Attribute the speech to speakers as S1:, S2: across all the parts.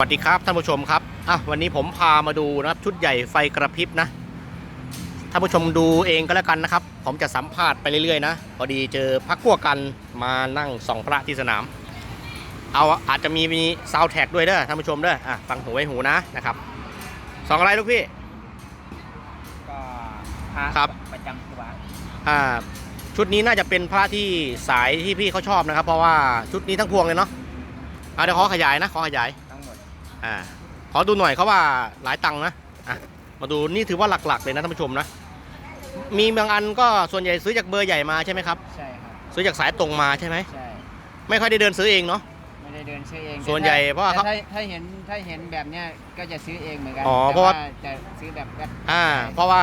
S1: สวัสดีครับท่านผู้ชมครับอะวันนี้ผมพามาดูนะครับชุดใหญ่ไฟกระพริบนะท่านผู้ชมดูเองก็แล้วกันนะครับ ผมจะสัมภาษณ์ไปเรื่อยๆนะพอดีเจอพักพวกกันมานั่งส่องพระที่สนาม เอาอาจจะมีมีซาวแท็กด้วยเด้อท่านผู้ชมเด้ออะฟังหูไว้หูนะนะครับสองอะไรลูกพี่
S2: ก็พระ
S1: ครับ
S2: ประจำตัว
S1: อ่าชุดนี้น่าจะเป็นพระที่สายที่พี่เขาชอบนะครับ เพราะว่าชุดนี้ทั้งพวงเลยเนาะอะเดี๋ยวขอขยายนะขอขยาย
S2: ทั้งหมด
S1: อ่าขอดูหน่อยเขาว่าหลายตังค์นะอะมาดูนี่ถือว่าหลักๆเลยนะท่านผู้ชมนะ มีบางอันก็ส่วนใหญ่ซื้อจากเบอร์ใหญ่มาใช่ไหมครับ
S2: ใช่ครับ
S1: ซื้อจากสายตรงมาใช่ไหม
S2: ใช่
S1: ไม่ค่อยได้เดินซื้อเองเนาะ
S2: ไม่ได้เดินซื้อเอง
S1: ส่วนใหญ่
S2: แต่
S1: เพราะว่าเขา
S2: แต่ถ้าถ้าเห็นถ้าเห็นแบบเนี้ยก็จะซื้อเองเหมือนกัน
S1: อ๋อ
S2: แต่
S1: เพราะว่า
S2: จะซื้อแบบแบบ
S1: อ่า เพราะว่า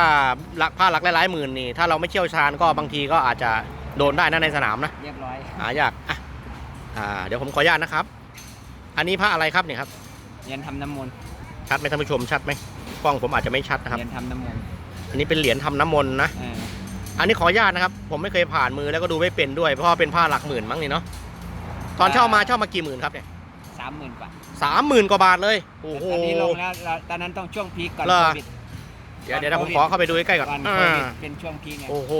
S1: หลักผ้าหลักหลายๆหมื่นนี่ถ้าเราไม่เชี่ยวชาญก็บางทีก็อาจจะโดนได้นะในสนามนะ
S2: เรียบร้อย
S1: หายากอะอ่า เดี๋ยวผมขออนุญาตนะครับ อันนี้ผ้าอะไรครับเนี่ยครับ
S2: เรียนทำน้ำมนต์
S1: ชัดไหมท่านผู้ชมชัดไหมกล้องผมอาจจะไม่ชัดนะครับ
S2: เรียนทำน้ำมนต์
S1: อันนี้เป็นเหรียญทำน้ำมนต์นะ
S2: เออ
S1: อันนี้ขออนุญาตนะครับ ผมไม่เคยผ่านมือแล้วก็ดูไม่เป็นด้วย เพราะว่าเป็นผ้าหลักหมื่นมั้งนี่เนาะ ตอนเช่ามาเช่ามากี่หมื่นครับเนี่ย
S2: สามหมื่นกว่า
S1: สามหมื่นกว่าบาทเลย โอ้โห
S2: ตอนนี้ลงแล้วเราตอนนั้นต้องช่วงพีคก่อน
S1: เหรอ
S2: โควิด
S1: เดี๋ยวเดี๋ยวนะผมขอเข้าไปดูใกล้ๆก่อน
S2: ก่อนโค
S1: อ่า
S2: วิดเป็นช่วงพีคไง
S1: โอ้โห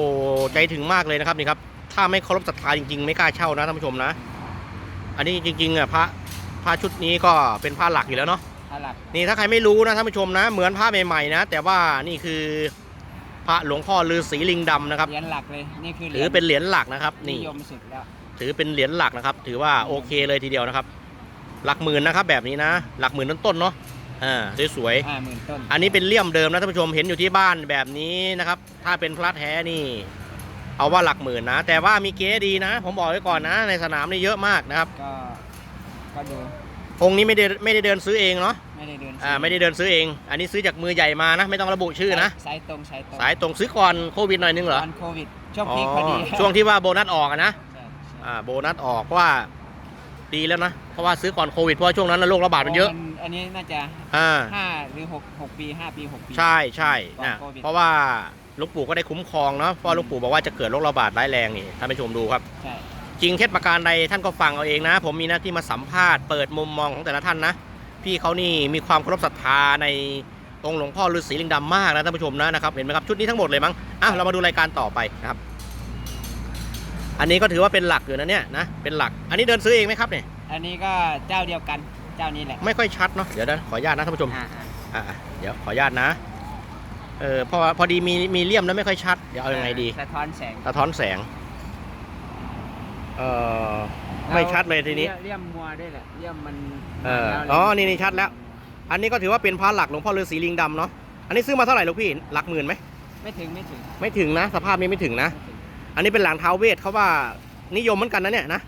S1: ใจถึงมากเลยนะครับนี่ครับ ถ้าไม่เคารพศรัทธาจริงๆ ไม่กล้าเช่านะท่านผู้ชมนะ อันนี้จริงๆอะพระ พระชุดนี้ก็เป็นผ้าหลักอยู่แล้วเนาะ
S2: ถ้าหลัก
S1: นี่ถ้าใครไม่รู้นะท่านผู้ชมนะ เหมือนผ้าใหม่ๆนะ แต่ว่านี่คือพระหลวงพ่อฤาษีลิงดำนะครับ
S2: เหรียญหลักเลยนี่คือ
S1: ถือเป็นเหรียญหลักนะครับ
S2: นิ
S1: นี่
S2: ยมสุดแล้ว
S1: ถือเป็นเหรียญหลักนะครับ ถือว่าโอเคเลยทีเดียวนะครับ หลักหมื่นนะครับ แบบนี้นะ หลักหมื่นต้นๆเนาะอ่าสวย
S2: ห้าหมื่นต้น
S1: ๆอันนี้เป็นเลี่ยมเดิมนะท่านผู้ชมเห็นอยู่ที่บ้านแบบนี้นะครับ ถ้าเป็นพระแท้นี่ เอาว่าหลักหมื่นนะ แต่ว่ามีเก๊ดีนะ ผมบอกไว้ก่อนนะ ในสนามนี่เยอะมากนะครับ
S2: ก็ ก็ดู
S1: องค์นี้ไม่ได้ไม่ได้เดินซื้อเองเนาะ
S2: ไม่ได้เดิน
S1: อ่าไม่ได้เดินซื้อเอง อันนี้ซื้อจากมือใหญ่มานะ ไม่ต้องระบุชื่อนะ
S2: สายตรงสายตรง
S1: สายตรงซื้อก่อนโควิดหน่อยนึงเหรอ
S2: ตอนโควิดช่วงพีคพอดี
S1: ช่วงที่ว่าโบนัสออกอะนะ
S2: ใช่ใช่
S1: อ่าโบนัสออกเพราะว่าดีแล้วนะ เพราะว่าซื้อก่อนโควิดเพราะว่าช่วงนั้นนะโรคระบาดมันเยอะ
S2: อันนี้น่าจะ
S1: อ่า
S2: ห้าหรือหกหกปีห้าปีหกปี
S1: ใช่ใช่
S2: ก่อน
S1: นะ
S2: โควิด
S1: เพราะว่าหลูกปู่ก็ได้คุ้มครองเนาะเพราะหลูกปู่บอกว่าจะเกิดโรคระบาดร้ายแรงนี่ท่านผู้ชมดูครับ
S2: ใช่
S1: จริงเท็จประการใดท่านก็ฟังเอาเองนะ ผมมีหน้าที่มาสัมภาษณ์เปิดมุมมองของแต่ละท่านนะ พี่เขานี่มีความเคารพศรัทธาในองค์หลวงพ่อฤาษีลิงดำมากนะท่านผู้ชมนะนะครับเห็นไหมครับชุดนี้ทั้งหมดเลยมั้งอะเรามาดูรายการต่อไปนะครับ อันนี้ก็ถือว่าเป็นหลักอยู่นะเนี่ยนะเป็นหลัก อันนี้เดินซื้อเองไหมครับเนี่ย
S2: อันนี้ก็เจ้าเดียวกันเจ้านี้แหละ
S1: ไม่ค่อยชัดเนาะเดี๋ยวนะขออนุญาตนะท่านผู้ชม
S2: อ่าอ่า
S1: อะๆเดี๋ยวขออนุญาตนะเออเพราะว่าพอดีมีมีเลี่ยมแล้วไม่ค่อยชัดเดี๋ยวเอายังไงดี
S2: สะท้อนแสง
S1: สะท้อนแสง เออไม่ชัดเลยทีนี้
S2: เลี่ยมมัวด้วยแหละเลี่ยมมัน
S1: เออ
S2: แล้ว
S1: อ๋อนี่นี่ชัดแล้ว อันนี้ก็ถือว่าเป็นพระหลักหลวงพ่อฤาษีลิงดำเนาะอันนี้ซื้อมาเท่าไหร่ลูกพี่หลักหมื่นไหม
S2: ไม่ถึงไม่ถึง
S1: ไม่ถึงนะ สภาพนี้ไม่ถึงนะ
S2: ไม่ถึง
S1: อันนี้เป็นหลังเท้าเวทเขาว่านิยมเหมือนกันนะเนี่ยนะ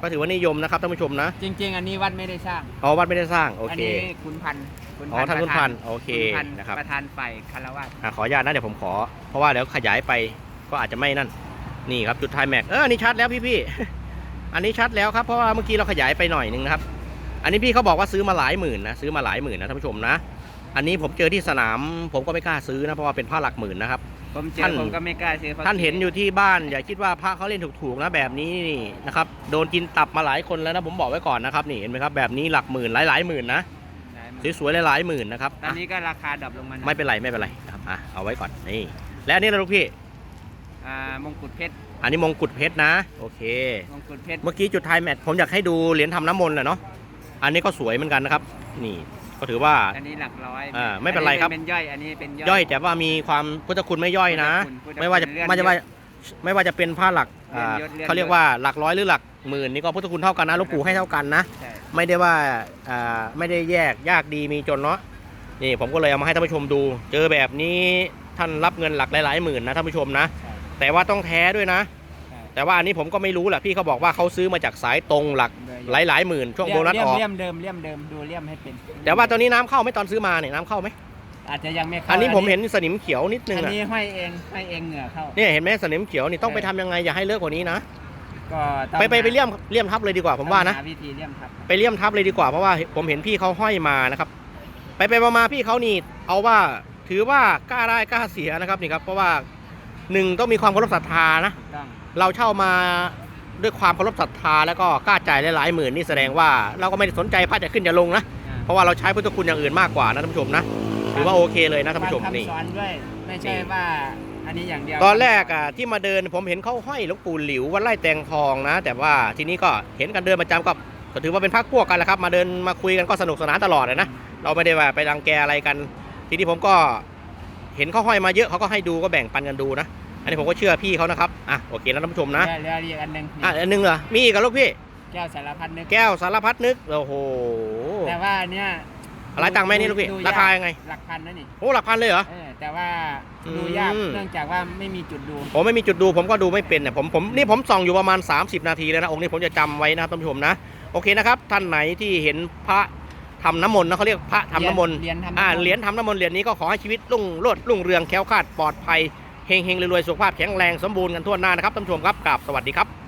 S1: ก็ถือว่านิยมนะครับท่านผู้ชมนะ
S2: จริง ๆ อันนี้วัดไม่ได้สร้าง
S1: อ๋อวัดไม่ได้สร้างโอ
S2: อั
S1: เค
S2: นี้ขุนพันธุ์ขุน
S1: อ๋อท่านขุนพันธุ์โอเค
S2: ขุนพันธุ์
S1: นะครับ
S2: ประธานฝ่ายคารวะ
S1: อะขออนุญาตนะเดี๋ยวผมขอ เพราะว่าเดี๋ยวขยายไปก็อาจจะไม่นั่น นี่ครับจุดไทยแม็กเอออันนี้ชัดแล้วพี่พี่ๆอันนี้ชัดแล้วครับเพราะว่าเมื่อกี้เราขยายไปหน่อยนึงนะครับ อันนี้พี่เขาบอกว่าซื้อมาหลายหมื่นนะซื้อมาหลายหมื่นนะท่านผู้ชมนะ อันนี้ผมเจอที่สนาม ผมก็ไม่กล้าซื้อนะเพราะว่าเป็นผ้าหลักหมื่นนะครับ
S2: ผมเจอ
S1: ท่าน
S2: ผมก็ไม่กล้าซื้อพระ
S1: ท่านเห็นอยู่ที่บ้านอย่าคิดว่าพระเขาเล่นถูกๆนะแบบนี้นี่นะครับโดนกินตับมาหลายคนแล้วนะผมบอกไว้ก่อนนะครับนี่เห็นไหมครับแบบนี้หลักหมื่นหลายๆหมื่นนะสวยๆหลายๆหมื่นนะครับ
S2: ตอน
S1: อะ
S2: นี้ก็ราคาดรอปลงมาหอย
S1: ไม่เป็นไรไม่เป็นไรนะครับอะเอาไว้ก่อนนี่และอันนี่นะลูกพี่
S2: อ่ามงกุฎเพชร
S1: อันนี้มงกุฎเพชรนะ โอเค
S2: มงกุฎเพชร
S1: เมื่อกี้จุดไทยแมทผมอยากให้ดูเหรียญทำน้ำมนต์แหละเนาะอันนี้ก็สวยเหมือนกันนะครับ นี่ก็ถือว่า
S2: อันนี้หลักร้อย
S1: อ่าไม่เป็นไรครับ
S2: อัเป็นย่อยอันนี้เป็นย่อย
S1: ย่อยแต่ว่ามีความพุทธคุณไม่ย่อยนะ
S2: พุทธคุณ
S1: ไม่ว่าจะ
S2: เลื่อน
S1: ไม่จะว่าไม่ว่าจะเป็นผ้าหลักอ่า
S2: เลื่อนยศเลื่อนยศ
S1: เขาเรียกว่าหลักร้อยหรือหลักหมื่นนี่ก็พุทธคุณเท่ากันนะหลูกปู่ให้เท่ากันนะ
S2: ใช่
S1: ไม่ได้ว่าอ่าไม่ได้แยกยากดีมีจนเนาะนี่ผมก็เลยเอามาให้ท่านผู้ชมดู เจอแบบนี้ท่านรับเงินหลักหลายๆหมื่นนะท่านผู้ชมนะ
S2: ใช่
S1: แต่ว่าต้องแท้ด้วยนะ
S2: ใช่
S1: แต่ว่าอันนี้ผมก็ไม่รู้แหละพี่เขาบอกว่าเขาซื้อมาจากสายตรงหลักหลายๆหมื่นช่วงโบนัสออก
S2: เลี่ยมเดิมเลี่ยมเดิมดูเลี่ยมให้เป็น
S1: แต่ว่าตอนนี้น้ำเข้าไหมตอนซื้อมาเนี่ยน้ำเข้าไหม
S2: อาจจะยังไม่เข้า
S1: อันนี้ผมเห็นสนิมเขียวนิดนึง
S2: อัน
S1: อะ
S2: นี้ห้อยเองห้อยเองเหงื่อเข้า
S1: เนี่ยเห็นไหมสนิมเขียวนี่ต้องไปทำยังไงอย่าให้เลิกกว่านี้นะ
S2: ก็ต้อง
S1: ไปไปไปเลี่ยมเลี่ยมทับเลยดีกว่าผมว่านะ
S2: หวิธีเลี่ยมครับ
S1: ไปเลี่ยมทับเลยดีกว่าเพราะว่าผมเห็นพี่เขาห้อยมานะครับ ไปไปมาๆพี่เขานี่เอาว่าถือว่ากล้าได้กล้าเสียนะครับนี่ครับเพราะว่า หนึ่งต้องมีความเคารพศรัทธานะ
S2: ถูกต้อง
S1: เราเช่ามาด้วยความเคารพศรัทธาแล้วก็กล้าจ่ายหลายๆหมื่นนี่แสดงว่าเราก็ไม่ได้สนใจพระจะขึ้นจะลงนะ
S2: อ่า
S1: เพราะว่าเราใช้พุทธคุณอย่างอื่นมากกว่านะท่านผู้ชมนะถือว่าโอเคเลยนะท่านผู้ชม
S2: ฟัง
S1: นี่
S2: คำสอนด้วยไม่ใช่
S1: นี่
S2: ว่าอันนี้อย่างเดียว
S1: ตอนแรกอะที่มาเดินผมเห็นเขาห้อยหลวงปู่หลิววัดไร่แตงทองนะ แต่ว่าทีนี้ก็เห็นกันเดินประจำก็ก็ถือว่าเป็นพักพวกกันแหละครับ มาเดินมาคุยกันก็สนุกสนานตลอดเลยนะเราไม่ได้ว่าไปรังแกอะไรกัน ทีนี้ผมก็ เห็นเขาห้อยมาเยอะเขาก็ให้ดูก็แบ่งปันกันดูนะ อันนี้ผมก็เชื่อพี่เขานะครับ อะโอเคนะท่านผู้ชมนะ
S2: เหลือเหลืออีกอันหนึ่ง
S1: อะอันหนึงเหรอ มีอีกเหรอลูกพี่
S2: แก้วสารพัดนึก
S1: แก้วสารพัดนึก โอ้โห
S2: แต่ว่าอันเนี้ย
S1: อะไรตังค์ไหมนี่ลูกพี่
S2: ดู
S1: ราคายังไง
S2: หลักพันนะนี่
S1: โอ้หลักพันเลยเหรอ
S2: เออแต่ว่า
S1: อืม
S2: ดูยาก เนื่องจากว่าไม่มีจุดดู
S1: ผมไม่มีจุดดูผมก็ดูไม่เป็นเนี่ยผมผมนี่ผมส่องอยู่ประมาณ 30 นาทีแล้วนะองค์นี้ผมจะจำไว้นะครับท่านผู้ชมนะ โอเคนะครับ ท่านไหนที่เห็นพระ ทำน้ำมนต์นะเขาเรียกพระทำน้ำมนต์
S2: เหรียญทำ
S1: อ่า
S2: น้ำมนต์
S1: เหรียญทำน้ำมนต์เหรียญนี้ก็ขอให้ชีวิตรุ่งโรดรุ่งเรืองแคล้วคลาดปลอดภัยเฮงเฮงรวยๆสุขภาพแข็งแรงสมบูรณ์กันทั่วหน้านะครับท่านผู้ชมครับกราบสวัสดีครับ